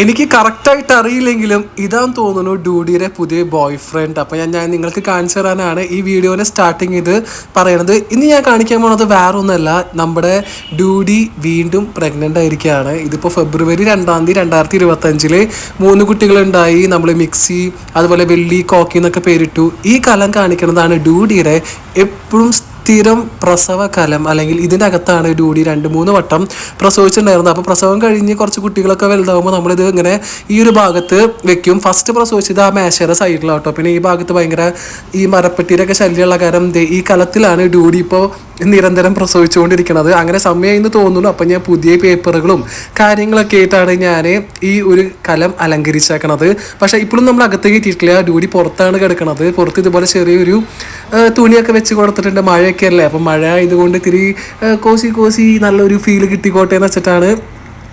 എനിക്ക് കറക്റ്റായിട്ട് അറിയില്ലെങ്കിലും ഇതാന്ന് തോന്നുന്നു ഡൂഡിയുടെ പുതിയ ബോയ് ഫ്രണ്ട് അപ്പം ഞാൻ ഞാൻ നിങ്ങൾക്ക് കാണിച്ചു തരാനാണ് ഈ വീഡിയോനെ സ്റ്റാർട്ടിങ് ഇത് പറയണത്. ഇന്ന് ഞാൻ കാണിക്കാൻ പോണത് വേറെ ഒന്നല്ല നമ്മുടെ ഡൂഡി വീണ്ടും പ്രഗ്നന്റ് ആയിരിക്കുകയാണ്. ഇതിപ്പോൾ ഫെബ്രുവരി രണ്ടാം തീയതി രണ്ടായിരത്തി ഇരുപത്തഞ്ചിൽ മൂന്ന് കുട്ടികളുണ്ടായി. നമ്മൾ മിക്സി അതുപോലെ വെള്ളി കോക്കി എന്നൊക്കെ പേരിട്ടു. ഈ കലം കാണിക്കുന്നതാണ് ഡൂഡിയുടെ എപ്പോഴും സ്ഥിരം പ്രസവ കലം അല്ലെങ്കിൽ ഇതിന്റെ അകത്താണ് ഡൂഡി രണ്ട് മൂന്ന് വട്ടം പ്രസവിച്ചിട്ടുണ്ടായിരുന്നത്. അപ്പോൾ പ്രസവം കഴിഞ്ഞ് കുറച്ച് കുട്ടികളൊക്കെ വലുതാകുമ്പോൾ നമ്മളിത് ഇങ്ങനെ ഈ ഒരു ഭാഗത്ത് വെക്കും. ഫസ്റ്റ് പ്രസവിച്ചത് ആ മേശയുടെ സൈഡിലാട്ടോ പിന്നെ ഈ ഭാഗത്ത് ഭയങ്കര ഈ മരപ്പെട്ടിയിലൊക്കെ ശല്യമുള്ള കാരണം ഈ കലത്തിലാണ് ഡൂഡി ഇപ്പോൾ നിരന്തരം പ്രസവിച്ചുകൊണ്ടിരിക്കുന്നത് അങ്ങനെ സമയം എന്ന് തോന്നുന്നു. അപ്പം ഞാൻ പുതിയ പേപ്പറുകളും കാര്യങ്ങളൊക്കെ ആയിട്ടാണ് ഞാൻ ഈ ഒരു കലം അലങ്കരിച്ചേക്കണത്. പക്ഷേ ഇപ്പോഴും നമ്മൾ അകത്തേക്ക് എത്തിയിട്ടില്ല. ഡ്യൂടി പുറത്താണ് കിടക്കുന്നത് പുറത്ത് ഇതുപോലെ ചെറിയൊരു തുണിയൊക്കെ വെച്ച് കൊടുത്തിട്ടുണ്ട്. മഴയൊക്കെ അല്ലേ? അപ്പം മഴ ഇതുകൊണ്ട് ഇത്തിരി കോസി കോസി നല്ലൊരു ഫീൽ കിട്ടിക്കോട്ടെ എന്ന് വെച്ചിട്ടാണ്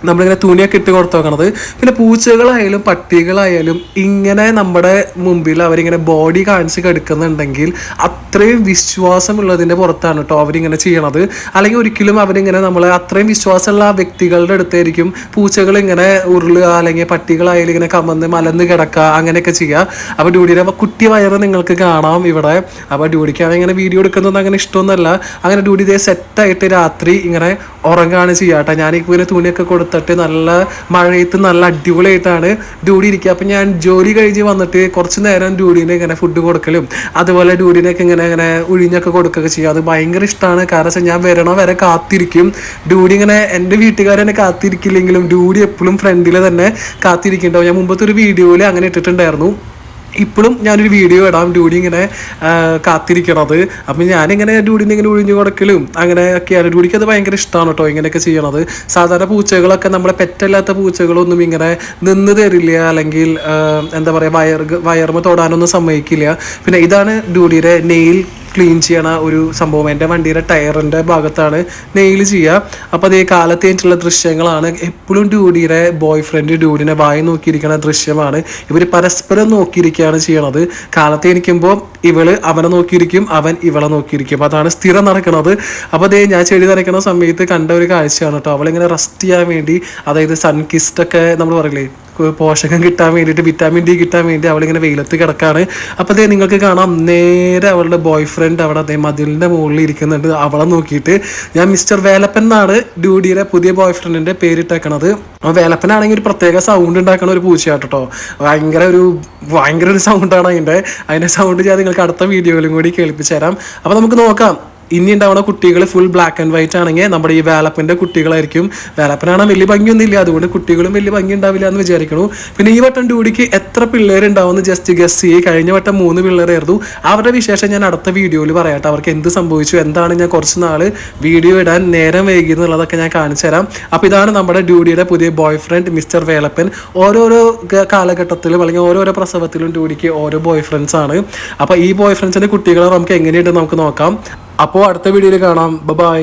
നമ്മളിങ്ങനെ തുണിയൊക്കെ ഇട്ട് കൊടുത്തു നോക്കണത് പിന്നെ പൂച്ചകളായാലും പട്ടികളായാലും ഇങ്ങനെ നമ്മുടെ മുമ്പിൽ അവരിങ്ങനെ ബോഡി കാണിച്ച് കിടക്കുന്നുണ്ടെങ്കിൽ അത്രയും വിശ്വാസമുള്ളതിന്റെ പുറത്താണ് കേട്ടോ അവരിങ്ങനെ ചെയ്യണത്. അല്ലെങ്കിൽ ഒരിക്കലും അവരിങ്ങനെ നമ്മൾ അത്രയും വിശ്വാസമുള്ള വ്യക്തികളുടെ അടുത്തായിരിക്കും പൂച്ചകൾ ഇങ്ങനെ ഉരുളുക അല്ലെങ്കിൽ പട്ടികളായാലും ഇങ്ങനെ കമന്ന് മലന്ന് കിടക്കുക അങ്ങനെയൊക്കെ ചെയ്യുക. അപ്പോൾ ഡ്യൂഡിയുടെ കുട്ടി വയറ് നിങ്ങൾക്ക് കാണാം ഇവിടെ. അപ്പോൾ ഡ്യൂഡിക്കാണ് ഇങ്ങനെ വീഡിയോ എടുക്കുന്നതൊന്നും അങ്ങനെ ഇഷ്ടമൊന്നുമല്ല. അങ്ങനെ ഡ്യൂഡി ഇതേ സെറ്റായിട്ട് രാത്രി ഇങ്ങനെ ഉറങ്ങുകയാണ് ചെയ്യാട്ടോ ഞാൻ ഇങ്ങനെ തുണിയൊക്കെ കൊടുത്തിട്ട് നല്ല മഴയത്ത് നല്ല അടിപൊളിയായിട്ടാണ് ഡ്യൂടി ഇരിക്കുക. അപ്പം ഞാൻ ജോലി കഴിഞ്ഞ് വന്നിട്ട് കുറച്ച് നേരം ഡ്യൂഡീനെ ഇങ്ങനെ ഫുഡ് കൊടുക്കലും അതുപോലെ ഡ്യൂടീനൊക്കെ ഇങ്ങനെ ഇങ്ങനെ ഉഴിഞ്ഞൊക്കെ കൊടുക്കുകയൊക്കെ ചെയ്യും. അത് ഭയങ്കര ഇഷ്ടമാണ് കാരണം വെച്ചാൽ ഞാൻ വരണോ വരെ കാത്തിരിക്കും. ഡ്യൂഡി ഇങ്ങനെ എന്റെ വീട്ടുകാരെന്നെ കാത്തിരിക്കില്ലെങ്കിലും ഡ്യൂഡി എപ്പോഴും ഫ്രണ്ടിൽ തന്നെ കാത്തിരിക്കുന്നുണ്ടാവും. ഞാൻ മുമ്പത്തെ ഒരു വീഡിയോയിൽ അങ്ങനെ ഇട്ടിട്ടുണ്ടായിരുന്നു. ഇപ്പോഴും ഞാനൊരു വീഡിയോ ഇടാം. ഡ്യൂഡി ഇങ്ങനെ കാത്തിരിക്കണത്. അപ്പം ഞാനിങ്ങനെ ഡ്യൂഡിനെ ഇങ്ങനെ ഒഴിഞ്ഞു കൊടുക്കലും അങ്ങനെ ഒക്കെയാണ് ഡ്യൂഡിക്ക് അത് ഭയങ്കര ഇഷ്ടമാണ് കേട്ടോ ഇങ്ങനെയൊക്കെ ചെയ്യണത്. സാധാരണ പൂച്ചകളൊക്കെ നമ്മുടെ പെറ്റല്ലാത്ത പൂച്ചകളൊന്നും ഇങ്ങനെ നിന്ന് തരില്ല അല്ലെങ്കിൽ എന്താ പറയുക വയർ വയർമ തൊടാനൊന്നും സമ്മതിക്കില്ല. പിന്നെ ഇതാണ് ഡ്യൂഡിയുടെ നെയിൽ ക്ലീൻ ചെയ്യണ ഒരു സംഭവം. എന്റെ വണ്ടിയുടെ ടയറിന്റെ ഭാഗത്താണ് നെയിൽ ചെയ്യുക. അപ്പോൾ അതേ കാലത്ത് ദൃശ്യങ്ങളാണ്. എപ്പോഴും ഡ്യൂഡിയുടെ ബോയ് ഫ്രണ്ട് ഡ്യൂഡിനെ വായി നോക്കിയിരിക്കുന്ന ദൃശ്യമാണ്. ഇവർ പരസ്പരം നോക്കിയിരിക്കുകയാണ് ചെയ്യണത്. കാലത്ത് എനിക്കുമ്പോൾ ഇവൾ അവനെ നോക്കിയിരിക്കും അവൻ ഇവളെ നോക്കിയിരിക്കും. അതാണ് സ്ഥിരം നടക്കുന്നത് അപ്പോൾ അതേ ഞാൻ ചെടി നനയ്ക്കുന്ന സമയത്ത് കണ്ട ഒരു കാഴ്ചയാണ് കേട്ടോ. അവളിങ്ങനെ റെസ്റ്റ് ചെയ്യാൻ വേണ്ടി അതായത് സൺകിസ്റ്റൊക്കെ നമ്മൾ പറയില്ലേ പോഷകം കിട്ടാൻ വേണ്ടിയിട്ട് വിറ്റാമിൻ ഡി കിട്ടാൻ വേണ്ടി അവളിങ്ങനെ വെയിലത്ത് കിടക്കാണ്. അപ്പോൾ അതേ നിങ്ങൾക്ക് കാണാം നേരെ അവളുടെ ബോയ് ഫ്രണ്ട് അവിടെ അതേ മതിലിന്റെ മുകളിൽ ഇരിക്കുന്നുണ്ട്. അവളെ നോക്കിയിട്ട് ഞാൻ മിസ്റ്റർ വേലപ്പൻ എന്നാണ് ഡ്യൂഡിയുടെ പുതിയ ബോയ് ഫ്രണ്ടിന്റെ പേരിട്ടേക്കണത്. ആ വേലപ്പനാണെങ്കിൽ ഒരു പ്രത്യേക സൗണ്ട് ഉണ്ടാക്കണ ഒരു പൂച്ചയാട്ടോ ഭയങ്കര ഒരു ഭയങ്കര ഒരു സൗണ്ടാണ് അതിന്റെ അതിന്റെ സൗണ്ട് ഞാൻ നിങ്ങൾക്ക് അടുത്ത വീഡിയോയിലും കൂടി കേൾപ്പിച്ചു തരാം. അപ്പോൾ നമുക്ക് നോക്കാം. ഇനി ഉണ്ടാവുന്ന കുട്ടികൾ ഫുൾ ബ്ലാക്ക് ആൻഡ് വൈറ്റ് ആണെങ്കിൽ നമ്മുടെ ഈ വേലപ്പന്റെ കുട്ടികളായിരിക്കും. വേലപ്പനാണ് വലിയ ഭംഗിയൊന്നും ഇല്ല അതുകൊണ്ട് കുട്ടികളും വലിയ ഭംഗി ഉണ്ടാവില്ല എന്ന് വിചാരിക്കണു. പിന്നെ ഈ വട്ടം ഡ്യൂഡിക്ക് എത്ര പിള്ളേർ ഉണ്ടാവുമെന്ന് ജസ്റ്റ് ഗസ് ചെയ്യ്. കഴിഞ്ഞ വട്ടം മൂന്ന് പിള്ളേരായിരുന്നു. അവരുടെ വിശേഷം ഞാൻ അടുത്ത വീഡിയോയിൽ പറയാട്ടെ അവർക്ക് എന്ത് സംഭവിച്ചു? എന്താണ് ഞാൻ കുറച്ച് നാൾ വീഡിയോ ഇടാൻ നേരം വൈകി എന്നുള്ളതൊക്കെ ഞാൻ കാണിച്ചു തരാം. അപ്പോൾ ഇതാണ് നമ്മുടെ ഡ്യൂഡിയുടെ പുതിയ ബോയ് ഫ്രണ്ട് മിസ്റ്റർ വേലപ്പൻ. ഓരോരോ കാലഘട്ടത്തിലും അല്ലെങ്കിൽ ഓരോരോ പ്രസവത്തിലും ഡ്യൂഡിക്ക് ഓരോ ബോയ് ഫ്രണ്ട്സ് ആണ്. അപ്പോൾ ഈ ബോയ് ഫ്രണ്ട്സിന്റെ കുട്ടികളെ നമുക്ക് എങ്ങനെയുണ്ടെന്ന് നമുക്ക് നോക്കാം. അപ്പോൾ അടുത്ത വീഡിയോയിൽ കാണാം. ബൈ